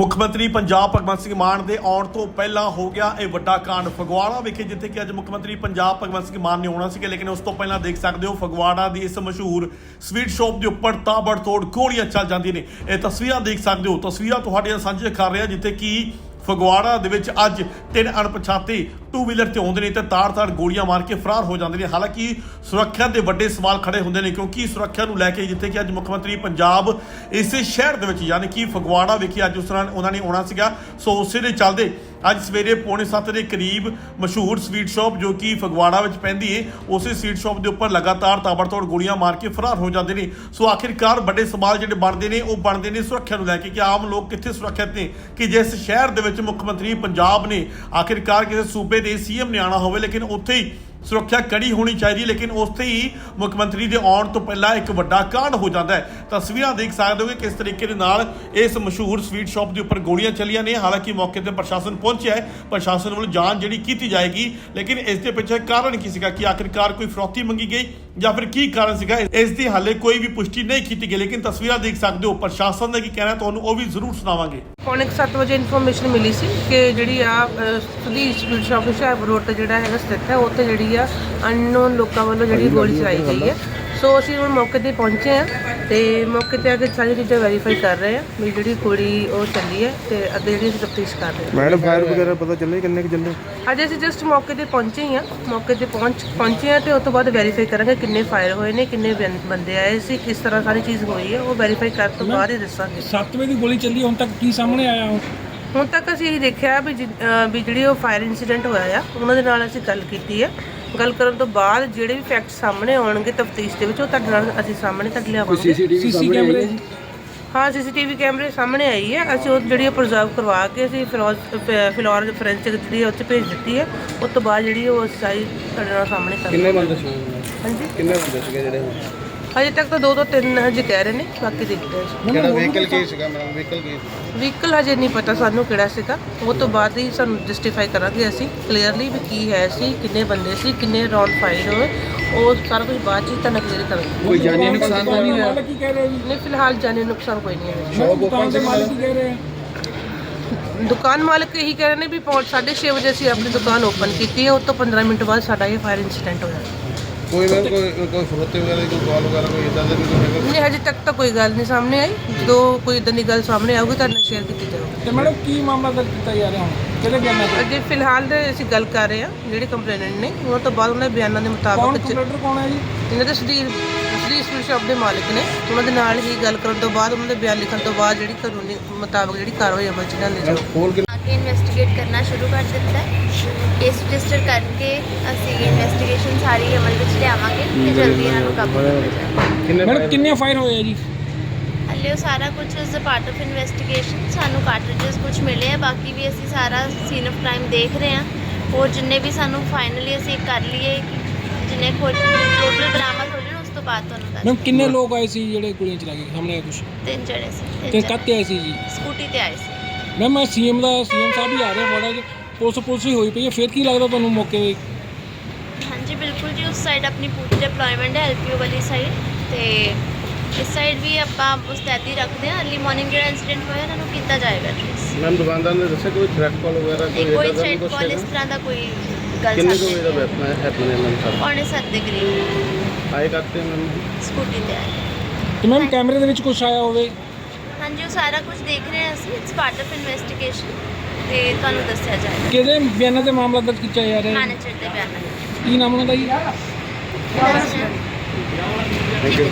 ਮੁੱਖ ਮੰਤਰੀ ਪੰਜਾਬ ਭਗਵੰਤ ਸਿੰਘ ਮਾਨ ਦੇ ਆਉਣ ਤੋਂ ਪਹਿਲਾਂ ਹੋ ਗਿਆ ਇਹ ਵੱਡਾ ਕਾਂਡ ਫਗਵਾੜਾ ਵਿਖੇ, ਜਿੱਥੇ ਕਿ ਅੱਜ ਮੁੱਖ ਮੰਤਰੀ ਪੰਜਾਬ ਭਗਵੰਤ ਸਿੰਘ ਮਾਨ ਨੇ ਆਉਣਾ ਸੀਗਾ, ਲੇਕਿਨ ਉਸ ਤੋਂ ਪਹਿਲਾਂ ਦੇਖ ਸਕਦੇ ਹੋ ਫਗਵਾੜਾ ਦੀ ਇਸ ਮਸ਼ਹੂਰ ਸਵੀਟ ਸ਼ਾਪ ਦੇ ਉੱਪਰ ਤਾਬੜਤੋੜ ਗੋਲੀਆਂ ਚੱਲ ਜਾਂਦੀਆਂ ਨੇ। ਇਹ ਤਸਵੀਰਾਂ ਦੇਖ ਸਕਦੇ ਹੋ, ਤਸਵੀਰਾਂ ਤੁਹਾਡੇ ਨਾਲ ਸਾਂਝੇ ਕਰ ਰਿਹਾ, ਜਿੱਥੇ ਕਿ ਫਗਵਾੜਾ ਦੇ ਵਿੱਚ ਅੱਜ ਤਿੰਨ ਅਣਪਛਾਤੇ ਟੂ ਵੀਲਰ ਤੇ ਆਉਂਦੇ ਨੇ ਤੇ ਤਾਰ ਤਾਰ ਗੋਲੀਆਂ ਮਾਰ ਕੇ ਫਰਾਰ ਹੋ ਜਾਂਦੇ ਨੇ। ਹਾਲਾਂਕਿ ਸੁਰੱਖਿਆ ਦੇ ਵੱਡੇ ਸਵਾਲ ਖੜੇ ਹੁੰਦੇ ਨੇ ਕਿਉਂਕਿ ਸੁਰੱਖਿਆ ਨੂੰ ਲੈ ਕੇ ਜਿੱਥੇ ਕਿ ਅੱਜ ਮੁੱਖ ਮੰਤਰੀ ਪੰਜਾਬ ਇਸੇ ਸ਼ਹਿਰ ਦੇ ਵਿੱਚ ਯਾਨੀ ਕਿ ਫਗਵਾੜਾ ਵਿਖੇ ਅੱਜ ਉਸ ਤਰ੍ਹਾਂ ਉਹਨਾਂ ਨੇ ਆਉਣਾ ਸੀਗਾ। ਸੋ ਉਸੇ ਦੇ ਚੱਲਦੇ ਅੱਜ ਸਵੇਰੇ ਪੌਣੇ 7 ਦੇ ਕਰੀਬ ਮਸ਼ਹੂਰ ਸਵੀਟ ਸ਼ਾਪ ਜੋ ਕਿ ਫਗਵਾੜਾ ਵਿੱਚ ਪੈਂਦੀ ਹੈ ਉਸੇ ਸਵੀਟ ਸ਼ਾਪ ਦੇ ਉੱਪਰ ਲਗਾਤਾਰ ਤਾਬੜਤੋੜ ਗੋਲੀਆਂ ਮਾਰ ਕੇ ਫਰਾਰ ਹੋ ਜਾਂਦੇ ਨੇ। ਸੋ ਆਖਿਰਕਾਰ ਵੱਡੇ ਸਵਾਲ ਜਿਹੜੇ ਬਣਦੇ ਨੇ, ਉਹ ਬਣਦੇ ਨੇ ਸੁਰੱਖਿਆ ਨੂੰ ਲੈ ਕੇ ਕਿ ਆਮ ਲੋਕ ਕਿੱਥੇ ਸੁਰੱਖਿਅਤ ਨੇ, ਕਿ ਜਿਸ ਸ਼ਹਿਰ ਦੇ ਵਿੱਚ ਮੁੱਖ ਮੰਤਰੀ ਪੰਜਾਬ ਨੇ ਆਖਿਰਕਾਰ ਕਿਸੇ ਸੂਬੇ ਦੇ ਸੀਐਮ ਨੇ ਆਣਾ ਹੋਵੇ, ਲੇਕਿਨ ਉੱਥੇ ਹੀ ਸੁਰੱਖਿਆ ਕੜੀ ਹੋਣੀ ਚਾਹੀਦੀ ਲੇਕਿਨ ਉੱਥੇ ਹੀ ਮੁੱਖ ਮੰਤਰੀ ਦੇ ਆਉਣ ਤੋਂ ਪਹਿਲਾਂ ਇੱਕ ਵੱਡਾ ਕਾਂਡ ਹੋ ਜਾਂਦਾ ਹੈ। ਤਸਵੀਰਾਂ ਦੇਖ ਸਕਦੇ ਹੋ ਕਿ ਕਿਸ ਤਰੀਕੇ ਦੇ ਨਾਲ ਇਸ ਮਸ਼ਹੂਰ ਸਵੀਟ ਸ਼ਾਪ ਦੇ ਉੱਪਰ ਗੋਲੀਆਂ ਚੱਲੀਆਂ ਨੇ। ਹਾਲਾਂਕਿ ਮੌਕੇ ਤੇ ਪ੍ਰਸ਼ਾਸਨ ਪਹੁੰਚਿਆ ਹੈ। ਪ੍ਰਸ਼ਾਸਨ ਵੱਲੋਂ ਜਾਂਚ ਜਿਹੜੀ ਕੀਤੀ ਜਾਏਗੀ, ਲੇਕਿਨ ਇਸ ਦੇ ਪਿੱਛੇ ਕਾਰਨ ਕੀ ਸੀਗਾ? ਕਿ ਆਖਿਰਕਾਰ ਕੋਈ ਫਰੋਤੀ ਮੰਗੀ ਗਈ ਜਾਂ ਫਿਰ ਕੀ ਕਾਰਨ ਸੀਗਾ? ਇਸ ਦੀ ਹਾਲੇ ਕੋਈ ਵੀ ਪੁਸ਼ਟੀ ਨਹੀਂ ਕੀਤੀ ਗਈ, ਲੇਕਿਨ ਤਸਵੀਰਾਂ ਦੇਖ ਸਕਦੇ ਹੋ। ਪ੍ਰਸ਼ਾਸਨ ਦਾ ਕੀ ਕਹਿਣਾ ਤੁਹਾਨੂੰ ਉਹ ਵੀ ਜ਼ਰੂਰ ਸੁਣਾਵਾਂਗੇ। ਪੌਣੇ 7 ਵਜੇ ਇਨਫੋਰਮੇਸ਼ਨ ਮਿਲੀ ਸੀ ਕਿ ਜਿਹੜੀ ਆ Sudhir sweet shop Hoshiarpur road ਤੇ ਜਿਹੜਾ ਹੈਗਾ ਸਥਿਤ ਹੈ ਉੱਥੇ ਜਿਹੜੀ ਆ ਅਨਨੋਨ ਲੋਕਾਂ ਵੱਲੋਂ ਜਿਹੜੀ ਗੋਲੀ ਚਲਾਈ ਗਈ ਹੈ। ਸੋ ਅਸੀਂ ਹੁਣ ਮੌਕੇ ਤੇ ਪਹੁੰਚੇ ਆ ਤੇ ਮੌਕੇ ਤੇ ਆ ਕੇ ਸਾਰੀ ਚੀਜ਼ਾਂ ਵੈਰੀਫਾਈ ਕਰ ਰਹੇ ਆ ਵੀ ਜਿਹੜੀ ਗੋਲੀ ਉਹ ਚੱਲੀ ਹੈ ਤੇ ਅੱਗੇ ਜਿਹੜੀ ਅਸੀਂ ਤਫਤੀਸ਼ ਕਰ ਰਹੇ ਮੈਡਮ ਫਾਇਰ ਵਗੈਰਾ ਪਤਾ ਚੱਲੇ ਕਿੰਨੇ ਕੁ ਚੱਲੇ? ਅੱਜ ਅਸੀਂ ਜਸਟ ਮੌਕੇ ਤੇ ਪਹੁੰਚੇ ਹੀ ਆ ਮੌਕੇ ਤੇ ਪਹੁੰਚ ਪਹੁੰਚੇ ਆ ਤੇ ਉਸ ਤੋਂ ਬਾਅਦ ਵੈਰੀਫਾਈ ਕਰਾਂਗੇ ਕਿੰਨੇ ਫਾਇਰ ਹੋਏ ਨੇ ਕਿੰਨੇ ਬੰ- ਬੰਦੇ ਆਏ ਸੀ ਕਿਸ ਤਰ੍ਹਾਂ ਸਾਰੀ ਚੀਜ਼ ਹੋਈ ਹੈ ਉਹ ਵੈਰੀਫਾਈ ਕਰਨ ਤੋਂ ਬਾਅਦ ਹੀ ਦੱਸਾਂਗੇ। 7 ਵਜੇ ਦੀ ਗੋਲੀ ਚੱਲੀ ਹੁਣ ਤੱਕ ਕੀ ਸਾਹਮਣੇ ਆਇਆ ਹੁਣ ਹੁਣ ਤੱਕ ਅਸੀਂ ਇਹ ਦੇਖਿਆ ਵੀ ਜਿ- ਅਹ ਵੀ ਜਿਹੜੀ ਉਹ ਫਾਇਰ ਇਨਸੀਡੈਂਟ ਹੋਇਆ ਆ ਉਹਨਾਂ ਦੇ ਨਾਲ ਅਸੀਂ ਗੱਲ ਕੀਤੀ ਹੈ। ਗੱਲ ਕਰਨ ਤੋਂ ਬਾਅਦ ਜਿਹੜੇ ਵੀ ਫੈਕਟ ਸਾਹਮਣੇ ਆਉਣਗੇ ਤਫਤੀਸ਼ ਦੇ ਵਿੱਚ ਉਹ ਤੁਹਾਡੇ ਨਾਲ ਅਸੀਂ ਸਾਹਮਣੇ ਤੱਕ ਲਿਆਵਾਂਗੇ। ਸੀਸੀ ਕੈਮਰੇ ਹਾਂ ਸੀਸੀਟੀਵੀ ਕੈਮਰੇ ਸਾਹਮਣੇ ਆਈ ਹੈ। ਅਸੀਂ ਉਹ ਜਿਹੜੀ ਪ੍ਰੀਜ਼ਰਵ ਕਰਵਾ ਕੇ ਅਸੀਂ ਫਿਲੌਰ ਫਿਲੌਰ ਫੋਰੈਂਸਿਕ ਜਿਹੜੀ ਉਹ 'ਚ ਭੇਜ ਦਿੱਤੀ ਹੈ। ਉਸ ਤੋਂ ਬਾਅਦ ਜਿਹੜੀ ਉਹ ਸਾਰੀ ਤੁਹਾਡੇ ਨਾਲ ਸਾਹਮਣੇ ਕਰ ਕਿੰਨੇ ਬੰਦੇ ਸੀ? ਹਾਂਜੀ। ਕਿੰਨੇ ਬੰਦੇ ਸੀਗੇ ਜਿਹੜੇ? ਹਜੇ ਤੱਕ ਤਾਂ ਦੋ ਤੋਂ ਤਿੰਨ ਹਜੇ ਕਹਿ ਰਹੇ ਨੇ ਬਾਕੀ ਦੇਖਦੇ ਹਾਂ ਕਿਹੜਾ ਵਹੀਕਲ ਕੀ ਸੀਗਾ ਮੈਡਮ ਵਹੀਕਲ ਕੀ ਵਹੀਕਲ ਹਜੇ ਨਹੀਂ ਪਤਾ ਸਾਨੂੰ ਕਿਹੜਾ ਸੀਗਾ। ਉਹ ਤੋਂ ਬਾਅਦ ਹੀ ਸਾਨੂੰ ਜਸਟੀਫਾਈ ਕਰਾਂਗੇ ਅਸੀਂ ਕਲੀਅਰਲੀ ਵੀ ਕੀ ਹੈ ਸੀ ਕਿੰਨੇ ਬੰਦੇ ਸੀ ਕਿੰਨੇ ਰੌਂਡ ਫਾਇਰ ਹੋਏ। ਉਹ ਸਾਰਾ ਕੁਝ ਬਾਅਦ ਚ ਹੀ ਤੁਹਾਨੂੰ ਕਲੀਅਰ ਕਰਾਂਗੇ। ਕੋਈ ਜਾਨੀ ਨੁਕਸਾਨ ਤਾਂ ਨਹੀਂ ਹੋਇਆ? ਮਾਲਕ ਕੀ ਕਹਿ ਰਹੇ ਜੀ? ਨਹੀਂ ਫਿਲਹਾਲ ਜਾਨੀ ਨੁਕਸਾਨ ਕੋਈ ਨਹੀਂ ਹੈ ਸ਼ੌਪ ਦੁਕਾਨ ਓਪਨ ਦੇ ਸੀ ਮਾਲਕ ਕੀ ਕਹਿ ਰਹੇ ਆ? ਦੁਕਾਨ ਮਾਲਕ ਇਹੀ ਕਹਿ ਰਹੇ ਨੇ ਵੀ ਪੌਂਚ 6:30 ਵਜੇ ਅਸੀਂ ਆਪਣੀ ਦੁਕਾਨ ਓਪਨ ਕੀਤੀ ਹੈ ਉਸ ਤੋਂ 15 ਮਿੰਟ ਬਾਅਦ ਸਾਡਾ ਇਹ ਫਾਇਰ ਇਨਸੀਡੈਂਟ ਹੋਇਆ। ਕੋਈ ਮੈਮ ਕੋਈ ਕੋਈ ਫਰੋਤੇ ਵਗੈਰਾ ਦੀ ਕੋਈ ਕਾਲ ਵਗੈਰਾ ਕੋਈ ਇਦਾਂ ਦਾ ਵੀ ਕੋਈ ਹੈਗਾ? ਨਹੀਂ ਹਜੇ ਤੱਕ ਤਾਂ ਕੋਈ ਗੱਲ ਨਹੀਂ ਸਾਹਮਣੇ ਆਈ। ਜਦੋਂ ਕੋਈ ਇਦਾਂ ਦੀ ਗੱਲ ਸਾਹਮਣੇ ਆਊਗੀ ਤੁਹਾਡੇ ਨਾਲ ਸ਼ੇਅਰ ਕੀਤੀ ਜਾਊਗੀ। ਤੇ ਮੈਡਮ ਕੀ ਮਾਮਲਾ ਦਰਜ ਕੀਤਾ ਜਾ ਰਿਹਾ ਹੁਣ? ਕਿਹਦੇ ਬਿਆਨਾਂ ਤੇ? ਅਜੇ ਫਿਲਹਾਲ ਦੇ ਅਸੀਂ ਗੱਲ ਕਰ ਰਹੇ ਹਾਂ ਜਿਹੜੇ ਕੰਪਲੇਨੈਂਟ ਨੇ ਉਹਨਾਂ ਤੋਂ ਬਾਅਦ ਉਹਨਾਂ ਦੇ ਬਿਆਨਾਂ ਦੇ ਮੁਤਾਬਕ ਚ- ਕੰਪਿਊਟਰ ਕੌਣ ਹੈ ਜੀ? ਇਹਨਾਂ ਦੇ ਸੁਧੀਰ ਸੁਧੀਰ ਸਵੀਟ ਸ਼ਾਪ ਦੇ ਮਾਲਕ ਨੇ ਉਹਨਾਂ ਦੇ ਨਾਲ ਹੀ ਗੱਲ ਕਰਨ ਤੋਂ ਬਾਅਦ ਉਹਨਾਂ ਦੇ ਬਿਆਨ ਲਿਖਣ ਤੋਂ ਬਾਅਦ ਜਿਹੜੀ ਕਾਨੂੰਨੀ ਮੁਤਾਬਕ ਜਿਹੜੀ ਕਾਰਵਾਈ ਅਮਲ ਚ ਲਿਆਂਦੀ ਜਾਊ। ਖੋਲ ਕੇ ਆ ਕੇ ਇਨਵੈਸਟੀਗੇਟ ਕਰਨਾ ਸ਼ੁਰੂ ਕਰ ਦਿੱਤਾ ਹੈ। ਕੇਸ ਰਜਿਸਟਰ ਕਰਕੇ ਅਸੀਂ ਇਨਵੈਸਟੀਗੇਸ਼ਨ ਸਾਰੀ ਅਮਲ ਵਿੱਚ ਲਿਆਵਾਂਗੇ ਤੇ ਜਲਦੀ ਇਹਨਾਂ ਨੂੰ ਕਾਬੂ ਕੀਤਾ ਜਾਵੇ। ਕਿੰਨੇ ਮੈਡਮ ਕਿੰਨੇ ਫਾਇਰ ਹੋਏ ਆ ਜੀ? ਹਲੇ ਉਹ ਸਾਰਾ ਕੁਝ ਅ ਪਾਰਟ ਆਫ ਇਨਵੈਸਟੀਗੇਸ਼ਨ ਸਾਨੂੰ ਕਾਰਟ੍ਰਿਜਸ ਕੁਝ ਮਿਲੇ ਆ ਬਾਕੀ ਵੀ ਅਸੀਂ ਸਾਰਾ ਸੀਨ ਆਫ ਕ੍ਰਾਈਮ ਦੇਖ ਰਹੇ ਹਾਂ। ਹੋਰ ਜਿੰਨੇ ਵੀ ਸਾਨੂੰ ਫਾਈਨਲੀ ਅਸੀਂ ਕਰ ਲਈਏ ਜਿੰਨੇ ਖੋਜ ਟੋਟਲ ਬਰਾਮਦ ਬਾਅਦ ਤੁਹਾਨੂੰ ਦੱਸ ਮੈਮ ਕਿੰਨੇ ਲੋਕ ਆਏ ਸੀ ਜਿਹੜੇ ਗੋਲੀਆਂ ਚਲਾ ਕੇ? ਸਾਹਮਣੇ ਆਇਆ ਕੁਝ ਤਿੰਨ ਜਣੇ ਸੀ ਤਿੰਨ ਤੇ ਜਣੇ। ਕੱਤੇ ਆਏ ਸੀ ਜੀ? ਸਕੂਟੀ ਤੇ ਆਏ ਸੀ। ਮੈਮ ਮੈਂ ਸੀਐਮ ਦਾ ਸੀਐਮ ਸਾਹਿਬ ਵੀ ਆ ਰਹੇ ਬੜਾ ਜੀ ਪੁਲਿਸ ਪੁਲਿਸ ਹੀ ਹੋਈ ਪਈ ਹੈ ਫਿਰ ਕੀ ਲੱਗਦਾ ਤੁਹਾਨੂੰ ਮੌਕੇ ਤੇ? ਹਾਂਜੀ ਬਿਲਕੁਲ ਜੀ ਉਸ ਸਾਈਡ ਆਪਣੀ ਪੂਰੀ ਡਿਪਲੋਇਮੈਂਟ ਹੈ ਐਲਪੀਓ ਵਾਲੀ ਸਾਈਡ ਤੇ ਇਸ ਸਾਈਡ ਵੀ ਆਪਾਂ ਮੁਸਤੈਦੀ ਰੱਖਦੇ ਹਾਂ। ਅਰਲੀ ਮਾਰਨਿੰਗ ਜਿਹੜਾ ਇਨਸੀਡੈਂਟ ਹੋਇਆ ਇਹਨਾਂ ਨੂੰ ਕੀਤਾ ਜਾਏਗਾ ਟ੍ਰੇਸ ਮੈਮ ਦੁਕਾਨਦਾਰ ਨੇ ਦੱਸਿਆ ਕੋਈ ਥ੍ਰੈਟ ਕਾਲ ਵਗੈਰਾ ਕੋਈ ਨਹੀਂ ਕੋਈ ਇਦਾਂ ਦਾ ਥ੍ਰੈਡ ਕੁਝ ਕਾਲ ਇਸ ਤਰ੍ਹਾਂ ਦਾ ਕੋਈ ਗੱਲ ਕਿੰਨੇ ਸਾਹਮਣੇ ਕੋਈ ਦਾ ਵੈਪਨ ਹੈ? ਹੈਪਨ ਹੈ ਮੈਮ ਸਰ ਪੌਣੇ ਸੱਤ ਦੇ ਕਰੀਬ। ਆਏ ਕਰਤੇ ਮੈਮ? ਸਕੂਟੀ ਤੇ ਆਏ। ਤੇ ਮੈਮ ਕੈਮਰੇ ਦੇ ਵਿੱਚ ਕੁਝ ਆਇਆ ਹੋਵੇ? ਹਾਂਜੀ ਉਹ ਸਾਰਾ ਕੁਝ ਦੇਖ ਰਹੇ ਹਾਂ ਅਸੀਂ। ਇਟਸ ਪਾਰਟ ਆਫ ਇਨਵੈਸਟੀਗੇਸ਼ਨ ਤੇ ਤੁਹਾਨੂੰ ਦੱਸਿਆ ਜਾਏਗਾ। ਕਿਹਦੇ ਬਿਆਨਾਂ ਤੇ ਮਾਮਲਾ ਦਰਜ ਕੀਤਾ ਜਾ ਰਿਹਾ ਹੈ? ਮੈਨੇਜਰ ਦੇ ਬਿਆਨਾਂ ਕੀ ਨਾਮ ਉਹਨਾਂ ਦਾ ਜੀ। Thank you